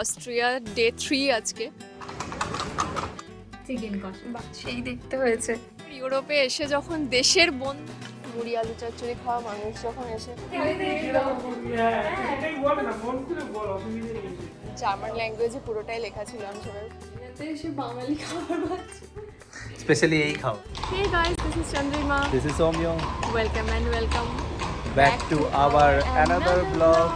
Austria day three আজকে। Chicken কষা সেই দেখতে হয়েছে। ইউরোপে এসে যখন দেশের বোন মুড়ি আলু চচ্চড়ি খাওয়া মানুষ যখন এসে জার্মান ল্যাঙ্গুয়েজে পুরোটাই লেখা ছিল আমি সবাই এসে বাঙালি খাবার পাচ্ছি স্পেশালি এই খাও। Hey guys, this is Chandrima. This is Soumya Welcome and welcome back to our another blog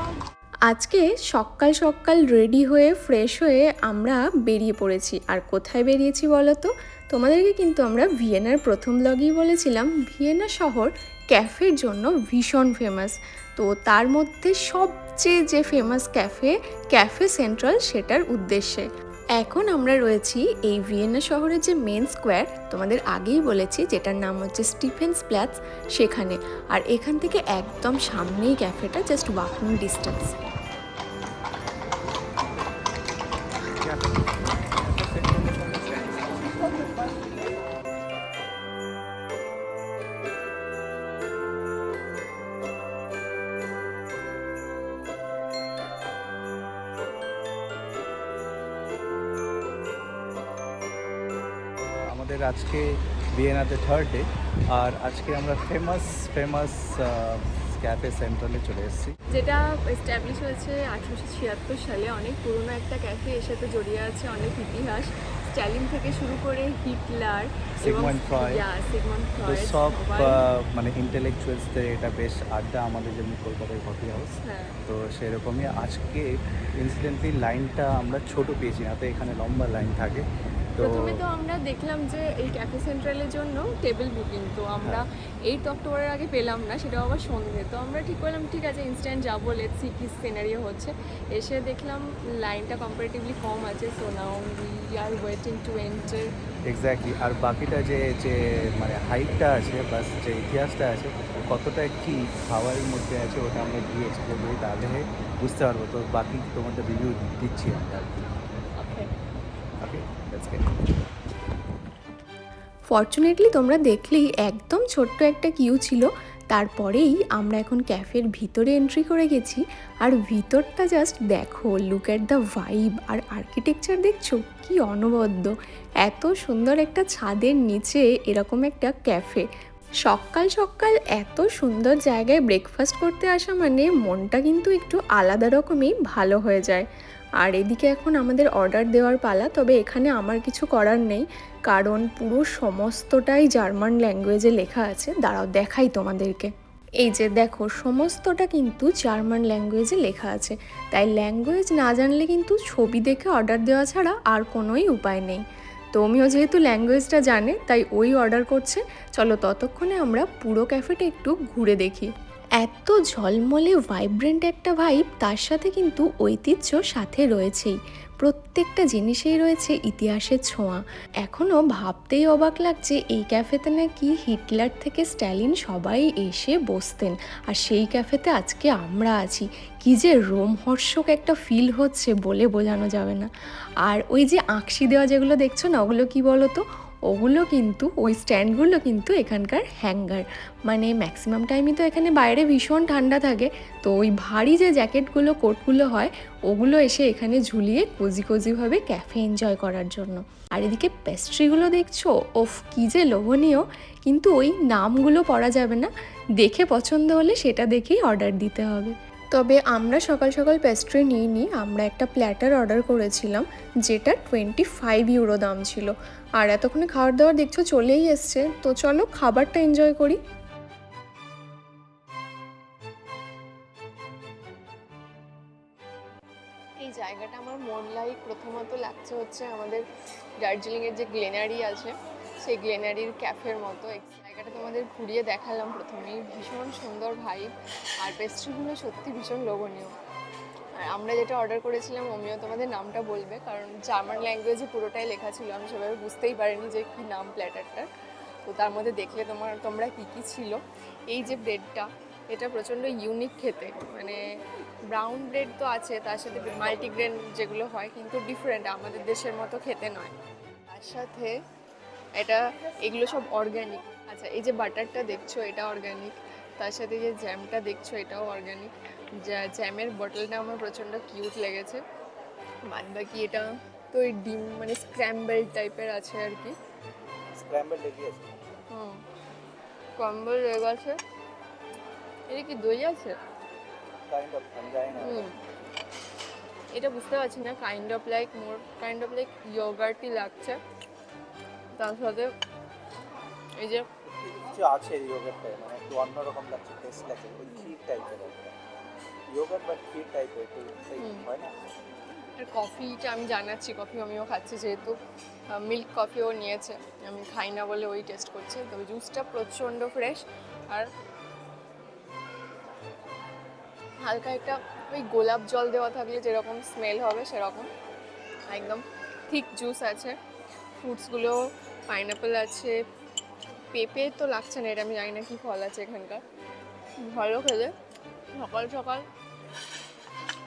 আজকে সকাল সকাল রেডি হয়ে ফ্রেশ হয়ে আমরা বেরিয়ে পড়েছি। আর কোথায় বেরিয়েছি বলো তো? তোমাদেরকে কিন্তু আমরা ভিয়েনার প্রথম ব্লগেই বলেছিলাম। ভিয়েনা শহর ক্যাফের জন্য ভীষণ ফেমাস তো তার মধ্যে সবচেয়ে যে ফেমাস ক্যাফে ক্যাফে সেন্ট্রাল, সেটার উদ্দেশ্যে। এখন আমরা রয়েছি এই ভিয়েনা শহরের যে মেন স্কোয়ার তোমাদের আগেই বলেছি যেটার নাম হচ্ছে স্টিফেন্স প্ল্যাটস, সেখানে। আর এখান থেকে একদম সামনেই ক্যাফেটা জাস্ট ওয়াকিং ডিস্টেন্স আমাদের আজকে ভিয়েনাতে থার্ড ডে আর আজকে আমরা ফেমাস ফেমাস ক্যাফে সেন্ট্রালে চলে এসেছি। যেটা এস্টাবলিশ হয়েছে আঠারোশো ছিয়াত্তর সালে। অনেক পুরনো একটা ক্যাফে এর সাথে জড়িয়ে আছে অনেক ইতিহাস। স্ট্যালিন থেকে শুরু করে হিটলার। সিগমন্ড ফ্রয়েড সব মানে ইন্টেলেকচুয়ালসদের এটা বেশ আড্ডা আমাদের যেমনি কলকাতায় কফি হাউস তো সেরকমই আজকে ইনসিডেন্টলি লাইনটা আমরা ছোট পেয়েছি না তো এখানে লম্বা লাইন থাকে। প্রথমে তো আমরা দেখলাম যে এই ক্যাফে সেন্ট্রালের জন্য টেবিল বুকিং তো আমরা এইট অক্টোবরের আগে পেলাম না সেটাও আবার সন্ধে। তো আমরা ঠিক করলাম ঠিক আছে ইনস্ট্যান্ট যাব লেট সি কি সিনারিও হচ্ছে। এসে দেখলাম লাইনটা কম্পারেটিভলি কম আছে so now we are waiting to enter exactly আর বাকিটা যে যে মানে হাইটটা আছে বাস যে ইতিহাসটা আছে কতটা কি খাওয়ারের মধ্যে আছে ওটা আমরা গিয়ে এক্সপ্লোর করি তাহলে বুঝতে পারব। তো বাকি তোমাদের রিভিউ দিচ্ছি আমরা। ফর্চুনেটলি তোমরা দেখলেই একদম ছোট্ট একটা কিউ ছিল। তারপরেই আমরা এখন ক্যাফের ভিতরে এন্ট্রি করে গেছি। আর ভিতরটা জাস্ট দেখো লুক অ্যাট দ্য ভাইব আর আর্কিটেকচার দেখছ? কি অনবদ্য। এত সুন্দর একটা ছাদের নিচে এরকম একটা ক্যাফে সকাল সকাল এত সুন্দর জায়গায় ব্রেকফাস্ট করতে আসা মানে মনটা কিন্তু একটু আলাদা রকমই ভালো হয়ে যায়। আর এদিকে এখন আমাদের অর্ডার দেওয়ার পালা, তবে এখানে আমার কিছু করার নেই, কারণ পুরো সমস্তটাই জার্মান ল্যাঙ্গুয়েজে লেখা আছে। দাঁড়াও, দেখাই তোমাদেরকে। এই যে দেখো, সমস্তটা কিন্তু জার্মান ল্যাঙ্গুয়েজে লেখা আছে। তাই ল্যাঙ্গুয়েজ না জানলে কিন্তু ছবি দেখে অর্ডার দেওয়া ছাড়া আর কোনোই উপায় নেই। তোমিও যেহেতু ল্যাঙ্গুয়েজটা জানে, তাই ওই অর্ডার করছে। চলো ততক্ষণে আমরা পুরো ক্যাফেটা একটু ঘুরে দেখি। এত ঝলমলে ভাইব্রেন্ট একটা ভাইব তার সাথে কিন্তু ঐতিহ্য সাথে রয়েছেই। প্রত্যেকটা জিনিসেই রয়েছে ইতিহাসের ছোঁয়া। এখনও ভাবতেই অবাক লাগছে এই ক্যাফেতে নাকি হিটলার থেকে স্ট্যালিন সবাই এসে বসতেন। আর সেই ক্যাফেতে আজকে আমরা আছি। কি যে রোমহর্ষক একটা ফিল হচ্ছে বলে বোঝানো যাবে না। আর ওই যে আঁকশি দেওয়া যেগুলো দেখছ না, ওগুলো কি বলো তো ওগুলো কিন্তু, ওই স্ট্যান্ডগুলো কিন্তু এখানকার হ্যাঙ্গার। মানে ম্যাক্সিমাম টাইমই তো এখানে বাইরে ভীষণ ঠান্ডা থাকে। তো ওই ভারী যে জ্যাকেটগুলো, কোটগুলো হয়, ওগুলো এসে এখানে ঝুলিয়ে কোজি কোজিভাবে ক্যাফে এনজয় করার জন্য। আর এদিকে পেস্ট্রিগুলো দেখছ? ওফ, কী যে লোভনীয়! কিন্তু ওই নামগুলো পড়া যাবে না। দেখে পছন্দ হলে সেটা দেখেই অর্ডার দিতে হবে। তবে আমরা সকাল সকাল পেস্ট্রি নিই। আমরা একটা প্ল্যাটার অর্ডার করেছিলাম যেটা টোয়েন্টি ফাইভ ইউরো দাম ছিল। আর এতক্ষণে খাবার দাবার দেখছ, চলেই এসছে। তো চলো, খাবারটা এনজয় করি। এই জায়গাটা আমার মন লাইক প্রথমত লাগছে হচ্ছে আমাদের দার্জিলিংয়ের যে গ্লেনারি আছে, সেই গ্লেনারির ক্যাফের মতো। জায়গাটা তোমাদের ঘুরিয়ে দেখালাম প্রথমেই ভীষণ সুন্দর ভাইব আর পেস্ট্রিগুলো সত্যি ভীষণ লোভনীয়। আর আমরা যেটা অর্ডার করেছিলাম অমিও তোমাদের নামটা বলবে, কারণ জার্মান ল্যাঙ্গুয়েজে পুরোটাই লেখা ছিল, আমি সেভাবে বুঝতেই পারিনি যে কী নাম প্ল্যাটারটার তো তার মধ্যে দেখলে তোমার, তোমরা কী কী ছিল। এই যে ব্রেডটা এটা প্রচণ্ড ইউনিক খেতে। মানে ব্রাউন ব্রেড তো আছে, তার সাথে মাল্টিগ্রেন যেগুলো হয়, কিন্তু ডিফারেন্ট আমাদের দেশের মতো খেতে নয়। তার সাথে এটা এগুলো সব অর্গ্যানিক আচ্ছা এই যে বাটারটা দেখছ এটা অর্গ্যানিক তার সাথে যে জ্যামটা দেখছ এটাও অর্গ্যানিক জ্যামের বটলটা আমার প্রচণ্ড কিউট লেগেছে। বাদ বাকি এটা তো এই ডিম মানে স্ক্র্যাম্বল টাইপের আছে আর কি। স্ক্র্যাম্বল লেগে আছে। হুম। কম্বল লেগ আছে এটা কি দই আছে? কাইন্ড অফ আমি হুম। এটা বুঝতে পারছি না kind of like more kind of like ইয়োগার্টই লাগছে। তার সাথে এই যে কিছু আছে ইয়োগার্টটায় মানে একটু অন্যরকম লাগছে টেস্ট লাগছে ওই ক্ষীর টাইপের একটা। ইয়োগার্ট বাট ক্ষীর টাইপের একটু হয় না? আর কফিটা আমি জানাচ্ছি কফি আমিও খাচ্ছি যেহেতু মিল্ক কফিও নিয়েছে আমি খাই না বলে ওই টেস্ট করছি তবে জুসটা প্রচণ্ড ফ্রেশ আর হালকা একটা ওই গোলাপ জল দেওয়া থাকলে যেরকম স্মেল হবে সেরকম একদম ঠিক জুস আছে ফ্রুটসগুলো পাইনাপেল আছে, পেঁপে তো লাগছে না, এটা আমি জানি না কী ফল আছে এখানকার। ভালো খেলে, সকাল সকাল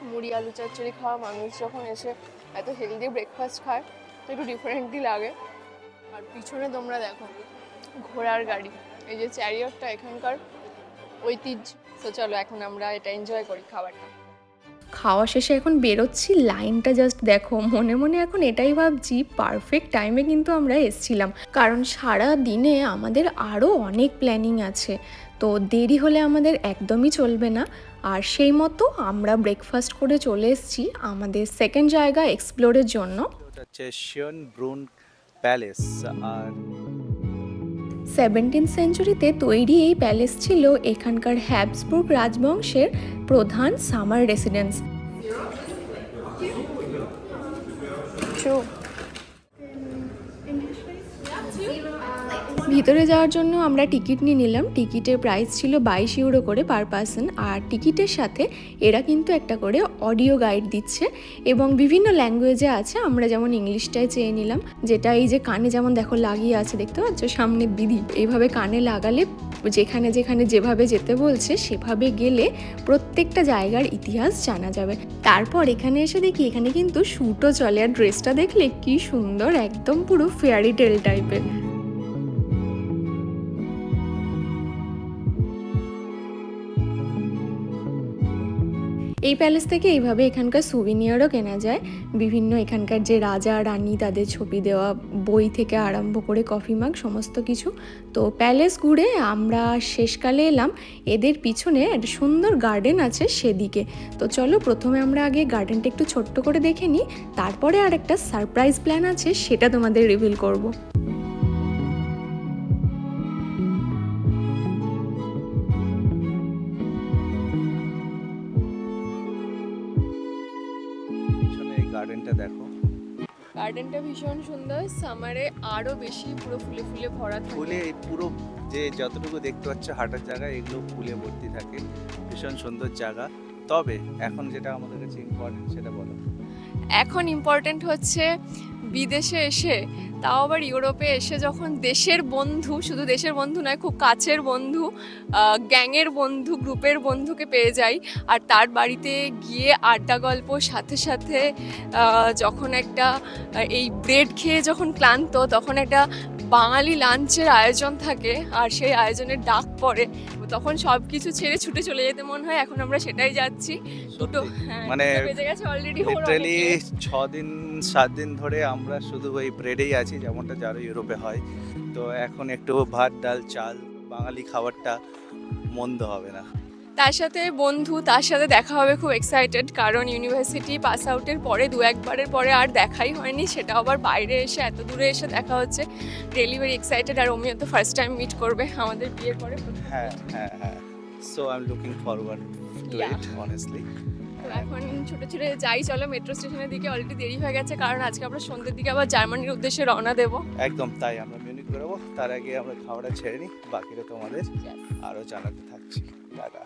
মুড়ি, আলু চচ্চড়ি খাওয়া, মানুষ যখন এসে এত হেলদি ব্রেকফাস্ট খায়, তো একটু ডিফারেন্টই লাগে। আর পিছনে তোমরা দেখো, ঘোড়ার গাড়ি। এই যে চ্যারিয়টটা এখানকার ঐতিহ্য। তো চলো, এখন আমরা এটা এনজয় করি খাবারটা। খাওয়া শেষে এখন বেরোচ্ছি, লাইনটা জাস্ট দেখো, মনে মনে এখন এটাই ভাবছি পারফেক্ট টাইমে কিন্তু আমরা এসছিলাম। কারণ সারা দিনে আমাদের আরও অনেক প্ল্যানিং আছে। তো দেরি হলে আমাদের একদমই চলবে না। আর সেই মতো আমরা ব্রেকফাস্ট করে চলে এসেছি আমাদের সেকেন্ড জায়গা এক্সপ্লোরের জন্য। প্যালেস আর সেভেন্টিন সেঞ্চুরিতে তৈরি এই প্যালেস ছিল এখানকার হ্যাবসবুর্গ রাজবংশের প্রধান সামার রেসিডেন্স। ভিতরে যাওয়ার জন্য আমরা টিকিট নিয়ে নিলাম। টিকিটের প্রাইস ছিল বাইশ ইউরো করে পার পার্সন আর টিকিটের সাথে এরা কিন্তু একটা করে অডিও গাইড দিচ্ছে এবং বিভিন্ন ল্যাঙ্গুয়েজে আছে। আমরা যেমন ইংলিশটাই চেয়ে নিলাম, যেটা এই যে কানে যেমন দেখো লাগিয়ে আছে, দেখতে পাচ্ছ? সামনে দিদি এইভাবে কানে লাগালে যেখানে যেখানে যেভাবে যেতে বলছে, সেভাবে গেলে প্রত্যেকটা জায়গার ইতিহাস জানা যাবে। তারপর এখানে এসে দেখি, এখানে কিন্তু শ্যুটও চলে। আর ড্রেসটা দেখলে কি সুন্দর, একদম পুরো ফেয়ারি টেল টাইপের এই প্যালেস থেকে এইভাবে এখানকার সুভিনিয়ারও কেনা যায়। বিভিন্ন এখানকার যে রাজা, রানী, তাদের ছবি দেওয়া, বই থেকে আরম্ভ করে কফি মাগ সমস্ত কিছু। তো প্যালেস ঘুরে আমরা শেষকালে এলাম। এদের পিছনে একটা সুন্দর গার্ডেন আছে সেদিকে। তো চলো প্রথমে আমরা আগে গার্ডেনটা একটু ছোট্ট করে দেখে নিই। তারপরে আর একটা সারপ্রাইজ প্ল্যান আছে, সেটা তোমাদের রিভিল করব। গার্ডেনটা ভীষণ সুন্দর, সামারে আরও বেশি পুরো ফুলে ফুলে ভরা ফুলে পুরো যে যতটুকু দেখতে পাচ্ছ হাঁটার জায়গা, এগুলো ফুলে ভর্তি থাকে। ভীষণ সুন্দর জায়গা। তবে এখন যেটা আমাদের কাছে ইম্পর্টেন্ট সেটা বলো। এখন ইম্পর্ট্যান্ট হচ্ছে বিদেশে এসে, তাও আবার ইউরোপে এসে যখন দেশের বন্ধু, শুধু দেশের বন্ধু নয়, খুব কাছের বন্ধু গ্যাংয়ের বন্ধু, গ্রুপের বন্ধুকে পেয়ে যাই। আর তার বাড়িতে গিয়ে আড্ডা গল্প, সাথে সাথে যখন একটা এই ব্রেড খেয়ে যখন ক্লান্ত, তখন একটা বাঙালি লাঞ্চের আয়োজন থাকে। আর সেই আয়োজনের ডাক পড়ে। তখন সব কিছু ছেড়ে ছুটে চলে যেতে মন হয় এখন আমরা সেটাই যাচ্ছি। দুটো হ্যাঁ মানে দুটো বেজে গেছে অলরেডি লিটারেলি ছ দিন সাত দিন ধরে আমরা শুধু ওই ব্রেডেই আছি যেমনটা যারা ইউরোপে হয়। তো এখন একটু ভাত ডাল চাল বাঙালি খাবারটা মন্দ হবে না। তার সাথে বন্ধু তার সাথে দেখা হবে খুব এক্সাইটেড কারণ ইউনিভার্সিটি পাস আউটের পরে দু একবারের পরে আর দেখাই হয়নি সেটা আবার বাইরে এসে এত দূরে এসে দেখা হচ্ছে। রিয়েলি ভেরি এক্সাইটেড আর অমিও তো ফার্স্ট টাইম মিট করবে আমাদের বিয়ের পরে। হ্যাঁ হ্যাঁ হ্যাঁ। So I am looking forward to. It honestly এখন ছুটে ছুটে যাই চলো মেট্রো স্টেশনের দিকে অলরেডি দেরি হয়ে গেছে কারণ আজকে আমরা সন্ধ্যের দিকে আবার জার্মানির উদ্দেশ্যে রওনা দেবো। একদম তাই আমরা মিউনিক বেরোবো তার আগে আমরা খাবারটা ছেড়ে নিই বাকিটা তোমাদের আরও জানাতে। টাটা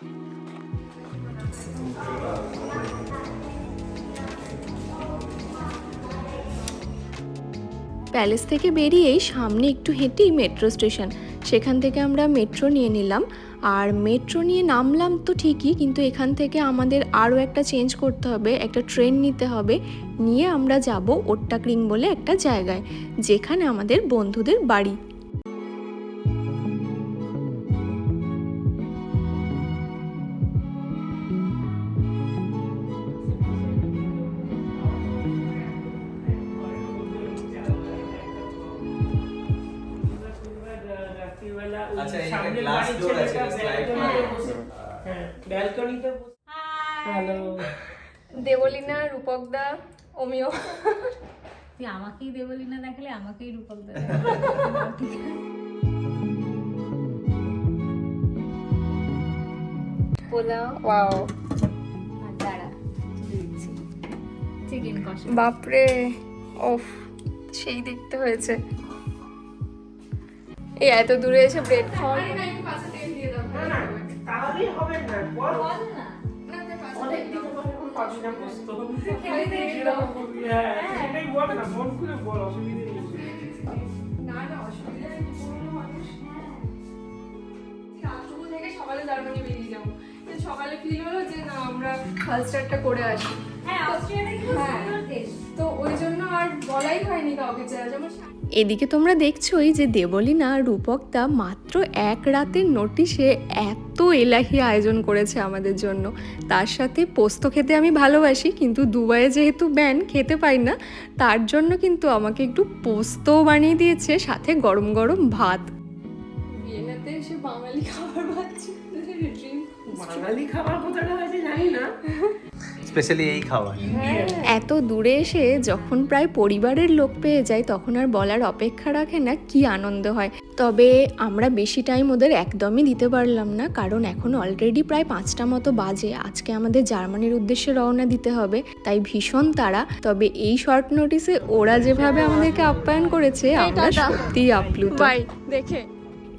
প্যালেস থেকে বেরিয়েই সামনে একটু হেঁটেই মেট্রো স্টেশন। সেখান থেকে আমরা মেট্রো নিয়ে নিলাম। আর মেট্রো নিয়ে নামলাম তো ঠিকই, কিন্তু এখান থেকে আমাদের আরও একটা চেঞ্জ করতে হবে, একটা ট্রেন নিতে হবে। নিয়ে আমরা যাব ওট্টাক্রিং বলে একটা জায়গায়, যেখানে আমাদের বন্ধুদের বাড়ি। গ্লাস ডোর আছে স্লাইড হ্যাঁ ব্যালকনিতে হ্যালো দেবলিনা রূপকদা অমিয়। তুই আমাকেই দেবলি না দেখালে আমাকেই রূপক দেবে পোলাও? ওয়াও চিকেন কষা। বাপরে ওফ সেই দেখতে হয়েছে। এই এত দূরে এসে ব্রেড খাওয়া হ্যাঁ রাতটুকু থেকে সকালে জার্মানি বেরিয়ে যাব। সকালে ফিল হলো যে না আমরা কালচারটা করে আসি। হ্যাঁ হ্যাঁ। তো ওই জন্য আর বলাই হয়নি কাউকে যে যেমন এদিকে তোমরা দেখছোই যে দেবলীনা রূপকদা মাত্র এক রাতের নোটিশে এত এলাহি আয়োজন করেছে আমাদের জন্য। তার সাথে পোস্ত খেতে আমি ভালোবাসি কিন্তু দুবাইয়ে যেহেতু ব্যান খেতে পাই না তার জন্য কিন্তু আমাকে একটু পোস্তও বানিয়ে দিয়েছে সাথে গরম গরম ভাত। ভিয়েনাতে এসে বাঙালি খাবার পাচ্ছি বাঙালি খাবার কোথাটা হয়েছে জানি না। স্পেশালি এই খাবার। এত দূরে এসে যখন প্রায় পরিবারের লোক পেয়ে যায় তখন আর বলার অপেক্ষা রাখে না কি আনন্দ হয়। তবে আমরা বেশি টাইম ওদের একদমই দিতে পারলাম না কারণ এখন অলরেডি প্রায় পাঁচটা মতো বাজে। আজকে আমাদের জার্মানির উদ্দেশ্যে রওনা দিতে হবে তাই ভীষণ তারা তবে এই শর্ট নোটিসে ওরা যেভাবে আমাদেরকে আপ্যায়ন করেছে আমরা সত্যিই আপ্লুত। বাই দেখে।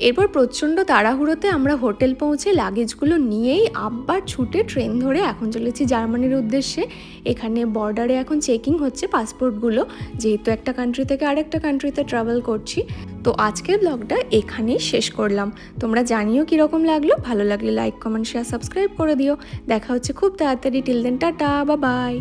এরপর প্রচণ্ড তাড়াহুড়োতে আমরা হোটেল পৌঁছে লাগেজগুলো নিয়েই আবার ছুটে ট্রেন ধরে এখন চলেছি জার্মানির উদ্দেশ্যে। এখানে বর্ডারে এখন চেকিং হচ্ছে পাসপোর্টগুলো যেহেতু একটা কান্ট্রি থেকে আরেকটা কান্ট্রিতে ট্রাভেল করছি। তো আজকের ব্লগটা এখানেই শেষ করলাম। তোমরা জানিও কীরকম লাগল? ভালো লাগলে লাইক কমেন্ট শেয়ার সাবস্ক্রাইব করে দিও। দেখা হচ্ছে খুব তাড়াতাড়ি। টিল দেন টাটা বা বাই